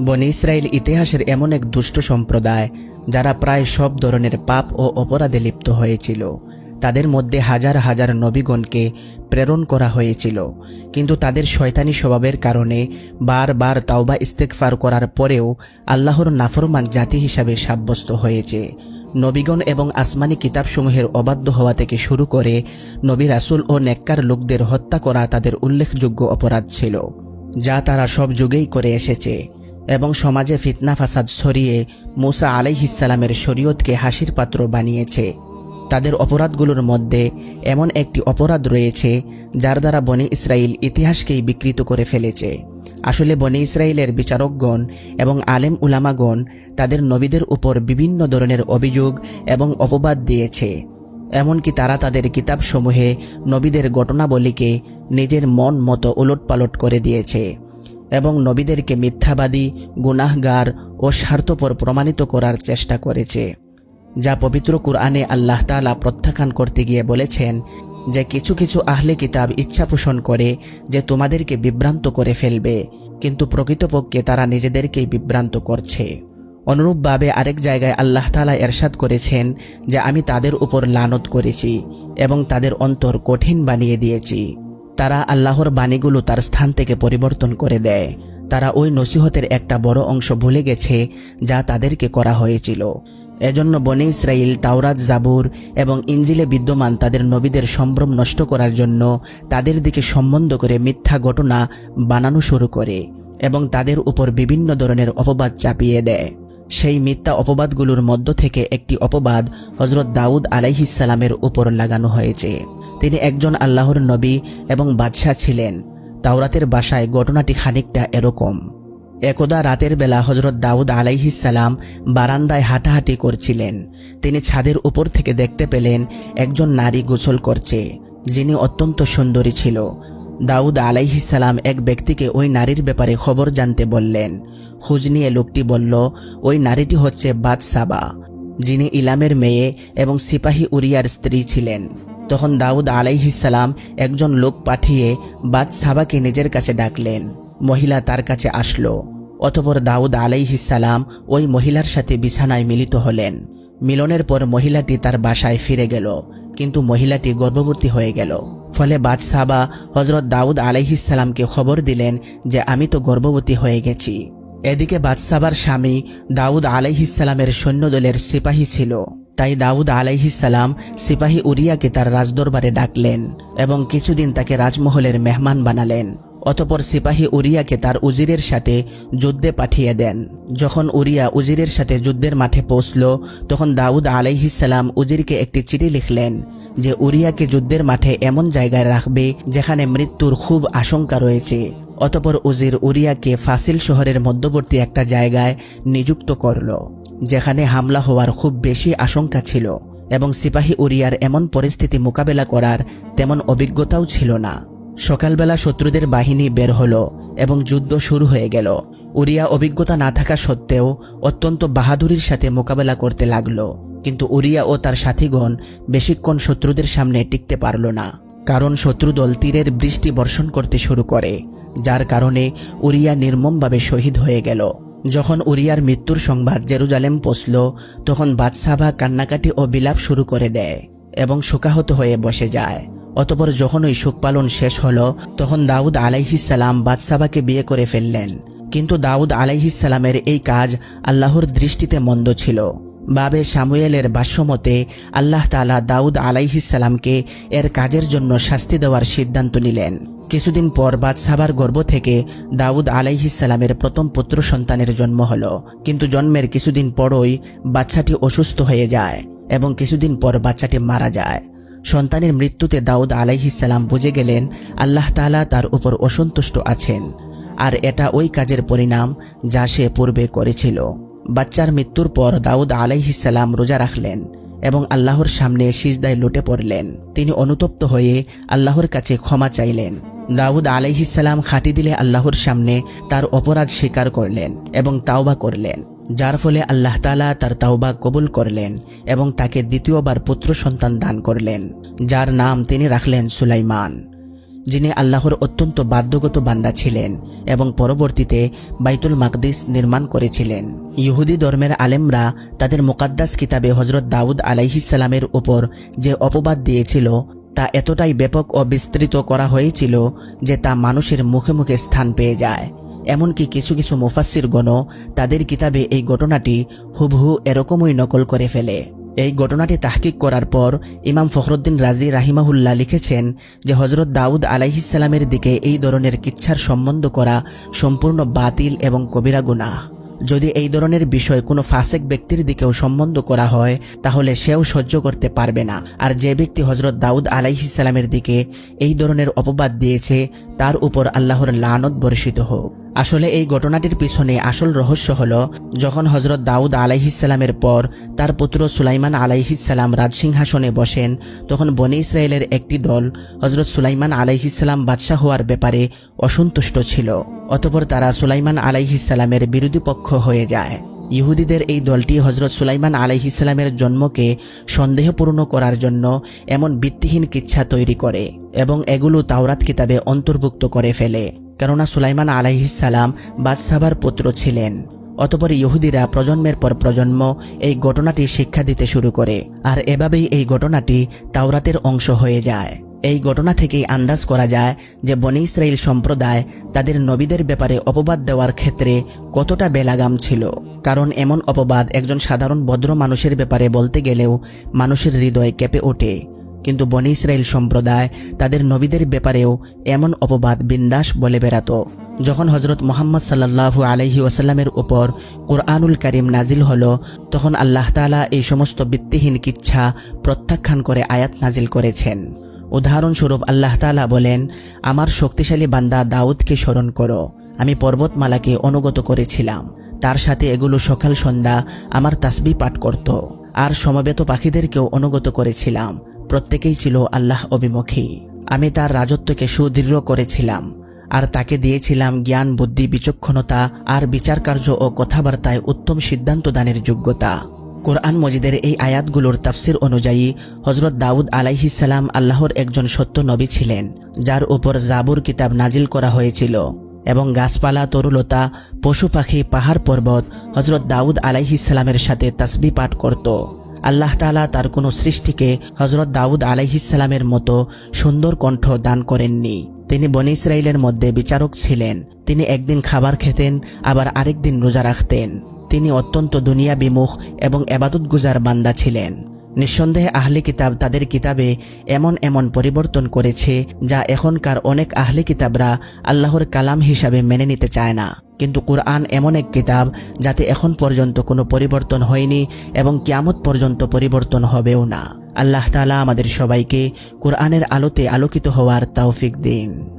বনি ইসরায়েল ইতিহাসের এমন এক দুষ্ট সম্প্রদায়, যারা প্রায় সব ধরনের পাপ ও অপরাধে লিপ্ত হয়েছিল। তাদের মধ্যে হাজার হাজার নবীগণকে প্রেরণ করা হয়েছিল। কিন্তু তাদের শয়তানি স্বভাবের কারণে বারবার তাওবা ইস্তেকফার করার পরেও আল্লাহর নাফরমান জাতি হিসাবে সাব্যস্ত হয়েছে। নবীগণ এবং আসমানি কিতাবসমূহের অবাধ্য হওয়া থেকে শুরু করে নবী রাসুল ও নেককার লোকদের হত্যা করা তাদের উল্লেখযোগ্য অপরাধ ছিল, যা তারা সব যুগেই করে এসেছে। এবং সমাজে ফিতনা ফাসাদ ছড়িয়ে মুসা আলাইহিসালামের শরীয়তকে হাসির পাত্র বানিয়েছে। তাদের অপরাধগুলোর মধ্যে এমন একটি অপরাধ রয়েছে, যার দ্বারা বনি ইসরায়েল ইতিহাসকেই বিকৃত করে ফেলেছে। আসলে বনি ইসরায়েলের বিচারকগণ এবং আলেম উলামাগণ তাদের নবীদের উপর বিভিন্ন ধরনের অভিযোগ এবং অপবাদ দিয়েছে। এমনকি তারা তাদের কিতাবসমূহে নবীদের ঘটনাবলীকে নিজের মন মতো উলটপালট করে দিয়েছে। এবং নবীদেরকে মিথ্যাবাদী, গুনাহগার ও স্বার্থপর প্রমাণিত করার চেষ্টা করেছে, যা পবিত্র কুরআনে আল্লাহ তালা প্রত্যাখ্যান করতে গিয়ে বলেছেন যে কিছু কিছু আহলে কিতাব ইচ্ছা পোষণ করে যে তোমাদেরকে বিভ্রান্ত করে ফেলবে, কিন্তু প্রকৃতপক্ষে তারা নিজেদেরকেই বিভ্রান্ত করছে। অনুরূপভাবে আরেক জায়গায় আল্লাহ তালা এরশাদ করেছেন যে আমি তাদের উপর লানত করেছি এবং তাদের অন্তর কঠিন বানিয়ে দিয়েছি। তারা আল্লাহর বাণীগুলো তার স্থান থেকে পরিবর্তন করে দেয়। তারা ওই নসিহতের একটা বড় অংশ ভুলে গেছে, যা তাদেরকে করা হয়েছিল। এজন্য বনে ইসরায়েল তাওরাত, জাবুর এবং ইঞ্জিলে বিদ্যমান তাদের নবীদের সম্ভ্রম নষ্ট করার জন্য তাদের দিকে সম্বন্ধ করে মিথ্যা ঘটনা বানানো শুরু করে এবং তাদের উপর বিভিন্ন ধরনের অপবাদ চাপিয়ে দেয়। সেই মিথ্যা অপবাদগুলোর মধ্য থেকে একটি অপবাদ হজরত দাউদ আলাইহিসালামের উপর লাগানো হয়েছে। তিনি একজন আল্লাহর নবী এবং বাদশাহ ছিলেন। তাওরাতের বাসায় ঘটনাটি খানিকটা এরকম। একদা রাতের বেলা হজরত দাউদ আলাইহিসাল্লাম বারান্দায় হাঁটাহাঁটি করছিলেন। তিনি ছাদের উপর থেকে দেখতে পেলেন একজন নারী গোসল করছে, যিনি অত্যন্ত সুন্দরী ছিল। দাউদ আলাইহিসাল্লাম এক ব্যক্তিকে ওই নারীর ব্যাপারে খবর জানতে বললেন। খোঁজ নিয়ে লোকটি বলল, ওই নারীটি হচ্ছে বাদসাবা যিনি ইলামের মেয়ে এবং সিপাহী উরিয়ার স্ত্রী ছিলেন। তখন দাউদ আলাইহিসাল্লাম একজন লোক পাঠিয়ে বাদসাবাকে নিজের কাছে ডাকলেন। মহিলা তার কাছে আসলো। অতপর দাউদ আলাইহিসাল্লাম ওই মহিলার সাথে বিছানায় মিলিত হলেন। মিলনের পর মহিলাটি তার বাসায় ফিরে গেল, কিন্তু মহিলাটি গর্ভবতী হয়ে গেল। ফলে বাদশাবা হজরত দাউদ আলাইহিসাল্লামকে খবর দিলেন যে, আমি তো গর্ভবতী হয়ে গেছি। এদিকে বাদশাবার স্বামী দাউদ আলাইহিসাল্লামের সৈন্যদলের সিপাহী ছিল। তাই দাউদ আলাইহিসাল্লাম সিপাহী উরিয়াকে তার রাজদরবারে ডাকলেন এবং কিছুদিন তাকে রাজমহলের মেহমান বানালেন। অতপর সিপাহী উরিয়াকে তার উজিরের সাথে যুদ্ধে পাঠিয়ে দেন। যখন উরিয়া উজিরের সাথে যুদ্ধের মাঠে পৌঁছল, তখন দাউদ আলাইহিসাল্লাম উজিরকে একটি চিঠি লিখলেন যে উরিয়াকে যুদ্ধের মাঠে এমন জায়গায় রাখবে যেখানে মৃত্যুর খুব আশঙ্কা রয়েছে। অতপর উজির উরিয়াকে ফাসিল শহরের মধ্যবর্তী একটা জায়গায় নিযুক্ত করল। যেখানে হামলা হওয়ার খুব বেশি আশঙ্কা ছিল এবং সিপাহী উরিয়ার এমন পরিস্থিতি মোকাবেলা করার তেমন অভিজ্ঞতাও ছিল না। সকালবেলা শত্রুদের বাহিনী বের হলো এবং যুদ্ধ শুরু হয়ে গেল। উরিয়া অভিজ্ঞতা না থাকা সত্ত্বেও অত্যন্ত বাহাদুরির সাথে মোকাবেলা করতে লাগল। কিন্তু উরিয়া ও তার সাথীগণ বেশিক্ষণ শত্রুদের সামনে টিকতে পারল না। কারণ শত্রুদল তীরের বৃষ্টি বর্ষণ করতে শুরু করে, যার কারণে উরিয়া নির্মমভাবে শহীদ হয়ে গেল। যখন উরিয়ার মৃত্যুর সংবাদ জেরুজালেম পৌঁছল, তখন বাদশাভা কান্নাকাটি ও বিলাপ শুরু করে দেয় এবং শোকাহত হয়ে বসে যায়। অতপর যখন ওই শোক পালন শেষ হলো, তখন দাউদ আলাইহিসাল্লাম বাদশাবাকে বিয়ে করে ফেললেন। কিন্তু দাউদ আলাইহিসাল্লামের এই কাজ আল্লাহর দৃষ্টিতে মন্দ ছিল। বাবে সামুয়েলের ভাষ্যমতে, আল্লাহ তালা দাউদ আলাইহিসাল্লামকে এর কাজের জন্য শাস্তি দেওয়ার সিদ্ধান্ত নিলেন। কিছুদিন পর বাদশাবার গর্ভ থেকে দাউদ আলাইহিসাল্লামের প্রথম পুত্র সন্তানের জন্ম হলো। কিন্তু জন্মের কিছুদিন পরই বাচ্চাটি অসুস্থ হয়ে যায় এবং কিছুদিন পর বাচ্চাটি মারা যায়। সন্তানের মৃত্যুতে দাউদ আলাইহিসাল্লাম বুঝে গেলেন আল্লাহ তালা তার উপর অসন্তুষ্ট আছেন। আর এটা ওই কাজের পরিণাম যা সে পূর্বে করেছিল। বাচ্চার মৃত্যুর পর দাউদ আলাইহিসাল্লাম রোজা রাখলেন এবং আল্লাহর সামনে সিজদায় লুটে পড়লেন। তিনি অনুতপ্ত হয়ে আল্লাহর কাছে ক্ষমা চাইলেন। দাউদ আলাইহিসাল্লাম খাটি দিলে আল্লাহর সামনে তার অপরাধ স্বীকার করলেন এবং তাওবা করলেন, যার ফলে আল্লাহ তালা তার তাওবা কবুল করলেন এবং তাকে দ্বিতীয়বার পুত্র সন্তান দান করলেন, যার নাম তিনি রাখলেন সুলাইমান, যিনি আল্লাহর অত্যন্ত বাধ্যগত বান্দা ছিলেন এবং পরবর্তীতে বাইতুল মাকদিস নির্মাণ করেছিলেন। ইহুদি ধর্মের আলেমরা তাদের মুকাদ্দাস কিতাবে হজরত দাউদ আলাইহিসালামের উপর যে অপবাদ দিয়েছিল তা এতটাই ব্যাপক ও বিস্তৃত করা হয়েছিল যে তা মানুষের মুখে মুখে স্থান পেয়ে যায়। এমনকি কিছু কিছু মুফাসিরগণও তাদের কিতাবে এই ঘটনাটি হুবহু এরকমই নকল করে ফেলে। এই ঘটনাটি তাহকিক করার পর ইমাম ফখরুদ্দিন রাজি রাহিমাহুল্লাহ লিখেছেন যে হজরত দাউদ আলাইহিসালামের দিকে এই ধরনের কিচ্ছার সম্বন্ধ করা সম্পূর্ণ বাতিল এবং কবিরা গুনাহ। যদি এই ধরনের বিষয় কোনো ফাসেক ব্যক্তির দিকেও সম্বন্ধ করা হয়, তাহলে সেও সহ্য করতে পারবে না। আর যে ব্যক্তি হজরত দাউদ আলাইহিসালামের দিকে এই ধরনের অপবাদ দিয়েছে, তার উপর আল্লাহর লানত বর্ষিত হোক। আসলে এই ঘটনাটির পিছনে আসল রহস্য হল, যখন হজরত দাউদ আলাইহিসালামের পর তার পুত্র সুলাইমান আলাইহিসাল্লাম রাজসিংহাসনে বসেন, তখন বনি ইসরায়েলের একটি দল হজরত সুলাইমান আলাইহিসাল্লাম বাদশাহ হওয়ার ব্যাপারে অসন্তুষ্ট ছিল। অতপর তারা সুলাইমান আলাইহিসাল্লামের বিরোধী পক্ষ হয়ে যায়। ইহুদিদের এই দলটি হজরত সুলাইমান আলাইহিসাল্লামের জন্মকে সন্দেহপূর্ণ করার জন্য এমন ভিত্তিহীন কিচ্ছা তৈরি করে এবং এগুলো তাওরাত কিতাবে অন্তর্ভুক্ত করে ফেলে। কেননা সুলাইমান আলাইহিসাল্লাম বাদশাবার পুত্র ছিলেন। অতপর ইহুদিরা প্রজন্মের পর প্রজন্ম এই ঘটনাটি শিক্ষা দিতে শুরু করে। আর এভাবেই এই ঘটনাটি তাওরাতের অংশ হয়ে যায়। এই ঘটনা থেকেই আন্দাজ করা যায় যে বনি ইসরায়েল সম্প্রদায় তাদের নবীদের ব্যাপারে অপবাদ দেওয়ার ক্ষেত্রে কতটা বেলাগাম ছিল। কারণ এমন অপবাদ একজন সাধারণ ভদ্র মানুষের ব্যাপারে বলতে গেলেও মানুষের হৃদয় কেঁপে ওঠে। কিন্তু বনি ইসরায়েল সম্প্রদায় তাদের নবীদের ব্যাপারেও এমন অপবাদ বিন্দাস বলে বেড়াতো। যখন হজরত মোহাম্মদ সাল্লাহু আলহি ওয়াসাল্লামের উপর কোরআনুল করিম নাজিল হলো, তখন আল্লাহ তালা এই সমস্ত ভিত্তিহীন কিচ্ছা প্রত্যাখ্যান করে আয়াত নাজিল করেছেন। উদাহরণস্বরূপ আল্লাহ তালা বলেন, আমার শক্তিশালী বান্দা দাউদকে স্মরণ করো। আমি পর্বতমালাকে অনুগত করেছিলাম। তার সাথে এগুলো সকাল সন্ধ্যা আমার তাসবি পাঠ করত। আর সমবেত পাখিদেরকেও অনুগত করেছিলাম। প্রত্যেকেই ছিল আল্লাহ অভিমুখী। আমি তার রাজত্বকে সুদৃঢ় করেছিলাম, আর তাকে দিয়েছিলাম জ্ঞান, বুদ্ধি, বিচক্ষণতা, আর বিচার কার্য ও কথাবার্তায় উত্তম সিদ্ধান্ত দানের যোগ্যতা। কোরআন মজিদের এই আয়াতগুলোর তাফসির অনুযায়ী হজরত দাউদ আলাইহিসাল্লাম আল্লাহর একজন সত্য নবী ছিলেন, যার উপর জাবুর কিতাব নাজিল করা হয়েছিল, এবং গাছপালা, তরুলতা, পশু পাখি, পাহাড় পর্বত হজরত দাউদ আলাইহিসাল্লামের সাথে তাসবি পাঠ করত। আল্লাহ তালা তার কোনো সৃষ্টিকে হজরত দাউদ আলাইহিসালামের মতো সুন্দর কণ্ঠ দান করেননি। তিনি বনি ইসরায়েলের মধ্যে বিচারক ছিলেন। তিনি একদিন খাবার খেতেন, আবার আরেকদিন রোজা রাখতেন। তিনি অত্যন্ত দুনিয়া বিমুখ এবং এবাদত গুজার বান্দা ছিলেন। নিঃসন্দেহে আহলি কিতাব তাদের কিতাবে এমন এমন পরিবর্তন করেছে যা এখনকার অনেক আহলি কিতাবরা আল্লাহর কালাম হিসাবে মেনে নিতে চায় না। কিন্তু কোরআন এমন এক কিতাব যাতে এখন পর্যন্ত কোনো পরিবর্তন হয়নি এবং কিয়ামত পর্যন্ত পরিবর্তন হবেও না। আল্লাহ তালা আমাদের সবাইকে কোরআনের আলোতে আলোকিত হওয়ার তৌফিক দিন।